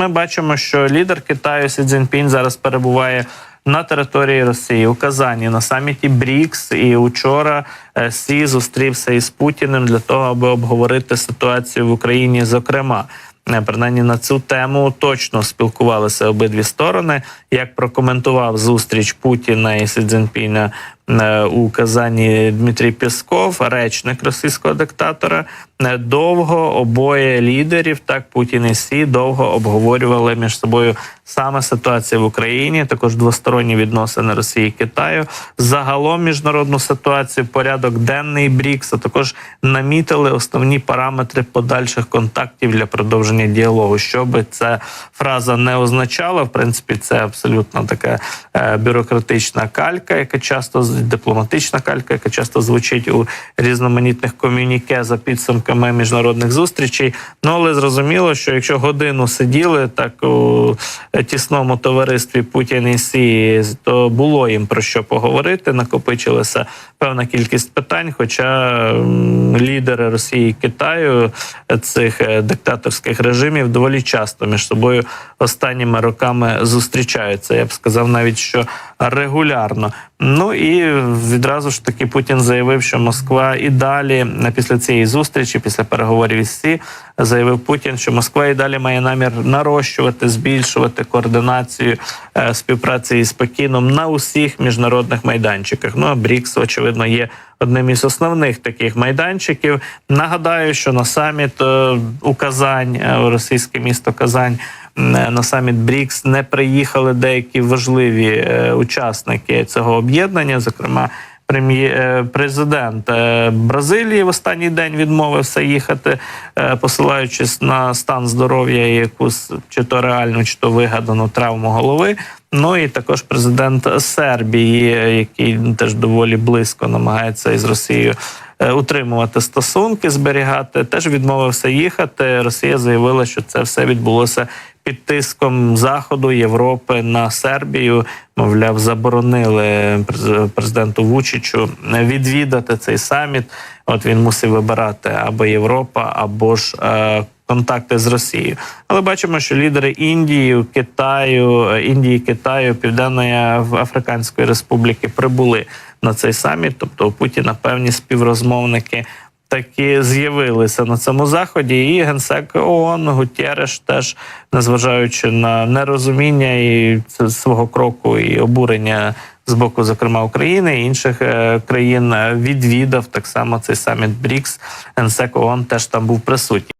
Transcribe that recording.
ми бачимо, що лідер Китаю Сі Цзіньпінь зараз перебуває. На території Росії у Казані на саміті БРІКС і учора е, Сі зустрівся із Путіним для того, аби обговорити ситуацію в Україні. Зокрема, Е, принаймні на цю тему точно спілкувалися обидві сторони. Як прокоментував зустріч Путіна і Сі Цзіньпіна е, у Казані Дмитрій Пєсков, речник російського диктатора, довго обоє лідерів, так Путін і Сі, довго обговорювали між собою саме ситуацію в Україні, також двосторонні відносини Росії і Китаю, загалом міжнародну ситуацію, порядок денний БРІКС, а також намітили основні параметри подальших контактів для продовження діалогу. Що би ця фраза не означала, в принципі, це абсолютно така е, бюрократична калька, яка часто дипломатична калька, яка часто звучить у різноманітних ком'юніке за підсумками міжнародних зустрічей. Ну але зрозуміло, що якщо годину сиділи так у тісному товаристві Путін і Сі, то було їм про що поговорити. Накопичилася певна кількість питань. Хоча лідери Росії і Китаю е, цих е, диктаторських режимів доволі часто між собою останніми роками зустрічаються. Я б сказав навіть, що регулярно. Ну і відразу ж таки Путін заявив, що Москва і далі е, після цієї зустрічі, після переговорів із Сі, заявив Путін, що Москва і далі має намір нарощувати, збільшувати координацію е, співпраці із Пекіном на усіх міжнародних майданчиках. Ну а БРІКС, очевидно, є одним із основних таких майданчиків. Нагадаю, що на саміт е, у Казань, е, у російське місто Казань. е, На саміт БРІКС не приїхали деякі важливі учасники цього об'єднання, зокрема президент е, Бразилії в останній день відмовився їхати, е, посилаючись на стан здоров'я і якусь чи то реальну, чи то вигадану травму голови. Ну і також президент Сербії, е, який теж доволі близько намагається із Росією е, утримувати стосунки, зберігати, теж відмовився їхати. Росія заявила, що це все відбулося під тиском Заходу Європи на Сербію. Мовляв, заборонили през- президенту Вучичу відвідати цей саміт. От він мусив вибирати або Європа, або ж е, контакти з Росією. Але бачимо, що лідери Індії, Китаю, е, Індії, Китаю, Південної Африканської Республіки прибули на цей саміт. Тобто у Путіна певні співрозмовники таки з'явилися на цьому заході. І генсек ООН Гутєреш теж, незважаючи на нерозуміння і свого кроку і обурення з боку, зокрема України і інших е, країн, е, відвідав так само цей саміт БРІКС. Генсек ООН теж там був присутній.